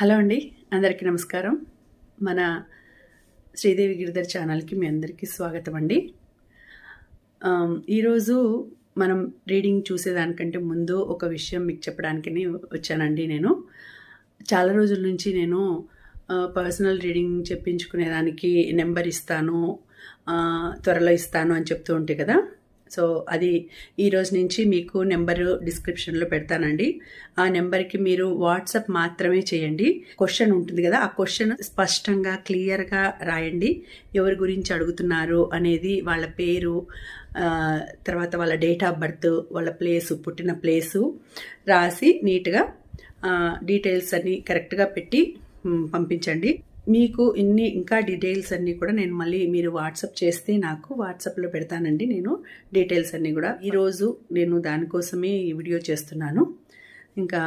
Hello అండి అందరికీ నమస్కారం. మన శ్రీదేవి గిరిధర్ ఛానల్కి మీ అందరికీ స్వాగతం అండి. ఈరోజు మనం రీడింగ్ చూసేదానికంటే ముందు ఒక విషయం మీకు చెప్పడానికి వచ్చానండి నేను. చాలా రోజుల నుంచి నేను పర్సనల్ రీడింగ్ చెప్పించుకునేదానికి నెంబర్ ఇస్తాను త్వరలో ఇస్తాను అని చెప్తూ ఉంటే కదా సో అది ఈ రోజు నుంచి మీకు నెంబరు డిస్క్రిప్షన్లో పెడతానండి. ఆ నెంబర్కి మీరు వాట్సాప్ మాత్రమే చేయండి. క్వశ్చన్ ఉంటుంది కదా ఆ క్వశ్చన్ స్పష్టంగా క్లియర్గా రాయండి. ఎవరి గురించి అడుగుతున్నారు అనేది వాళ్ళ పేరు తర్వాత వాళ్ళ డేట్ ఆఫ్ బర్త్ వాళ్ళ ప్లేసు పుట్టిన ప్లేసు రాసి నీట్గా డీటెయిల్స్ అన్నీ కరెక్ట్గా పెట్టి పంపించండి. మీకు ఇన్ని ఇంకా డీటెయిల్స్ అన్నీ కూడా నేను మళ్ళీ మీరు వాట్సాప్ చేస్తే నాకు వాట్సాప్లో పెడతానండి నేను డీటెయిల్స్ అన్నీ కూడా. ఈరోజు నేను దానికోసమే ఈ వీడియో చేస్తున్నాను. ఇంకా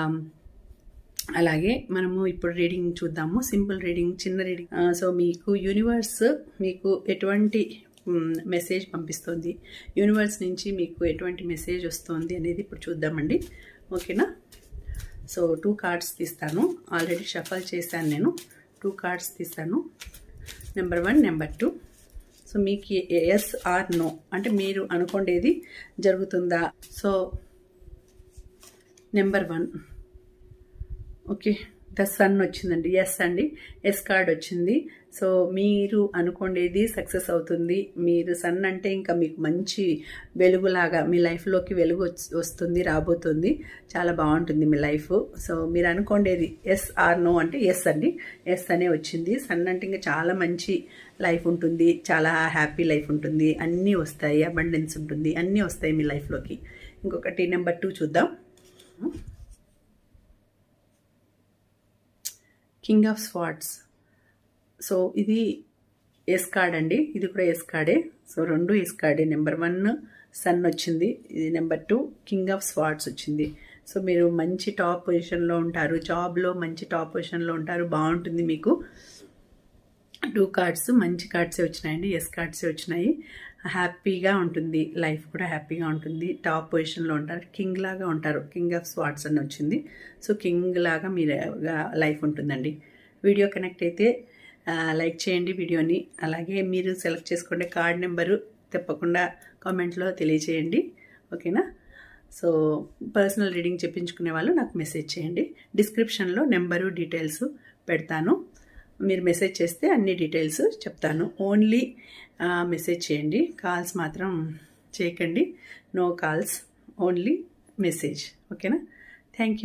అలాగే మనము ఇప్పుడు రీడింగ్ చూద్దాము. సింపుల్ రీడింగ్ చిన్న రీడింగ్. సో మీకు యూనివర్స్ మీకు ఎటువంటి మెసేజ్ పంపిస్తుంది? యూనివర్స్ నుంచి మీకు ఎటువంటి మెసేజ్ వస్తుంది అనేది ఇప్పుడు చూద్దామండి. ఓకేనా? సో టూ కార్డ్స్ తీస్తాను. ఆల్రెడీ షఫల్ చేశాను నేను. టూ కార్డ్స్ తీస్తాను number one number two so మీకు ఎస్ ఆర్ నో అంటే మీరు అనుకోండేది జరుగుతుందా? So number one okay the sun వచ్చిందండి. ఎస్ అండి. ఎస్ కార్డ్ వచ్చింది. సో మీరు అనుకోండేది సక్సెస్ అవుతుంది. మీరు సన్ అంటే ఇంకా మీకు మంచి వెలుగులాగా మీ లైఫ్లోకి వెలుగు వస్తుంది రాబోతుంది. చాలా బాగుంటుంది మీ లైఫ్. సో మీరు అనుకోండేది ఎస్ ఆర్ నో అంటే ఎస్ అండి. ఎస్ అనే వచ్చింది. సన్ అంటే ఇంకా చాలా మంచి లైఫ్ ఉంటుంది. చాలా హ్యాపీ లైఫ్ ఉంటుంది. అన్నీ వస్తాయి. అబండెన్స్ ఉంటుంది. అన్నీ వస్తాయి మీ లైఫ్లోకి. ఇంకొకటి నెంబర్ టూ చూద్దాం. King of swords. సో ఇది ఎస్ కార్డ్ అండి. ఇది కూడా ఎస్ కార్డే సో రెండు ఎస్ కార్డే నెంబర్ వన్ సన్ వచ్చింది. ఇది number two king of swords వచ్చింది. సో మీరు మంచి టాప్ పొజిషన్లో ఉంటారు. జాబ్లో మంచి టాప్ పొజిషన్లో ఉంటారు. బాగుంటుంది మీకు. టూ కార్డ్స్ మంచి కార్డ్సే వచ్చినాయండి. ఎస్ కార్డ్సే వచ్చినాయి. హ్యాపీగా ఉంటుంది. లైఫ్ కూడా హ్యాపీగా ఉంటుంది. టాప్ పొజిషన్లో ఉంటారు. కింగ్ లాగా ఉంటారు. కింగ్ ఆఫ్ స్వాట్స్ అని వచ్చింది. సో కింగ్ లాగా మీ లైఫ్ ఉంటుందండి. వీడియో కనెక్ట్ అయితే లైక్ చేయండి వీడియోని. అలాగే మీరు సెలెక్ట్ చేసుకునే కార్డ్ నెంబరు తప్పకుండా కామెంట్లో తెలియచేయండి ఓకేనా? సో పర్సనల్ రీడింగ్ చెప్పించుకునే వాళ్ళు నాకు మెసేజ్ చేయండి. డిస్క్రిప్షన్లో నెంబరు డీటెయిల్స్ పెడతాను. మీరు మెసేజ్ చేస్తే అన్ని డీటెయిల్స్ చెప్తాను. ఓన్లీ మెసేజ్ చేయండి. కాల్స్ మాత్రం చేయకండి. నో కాల్స్ ఓన్లీ మెసేజ్ ఓకేనా థ్యాంక్ యూ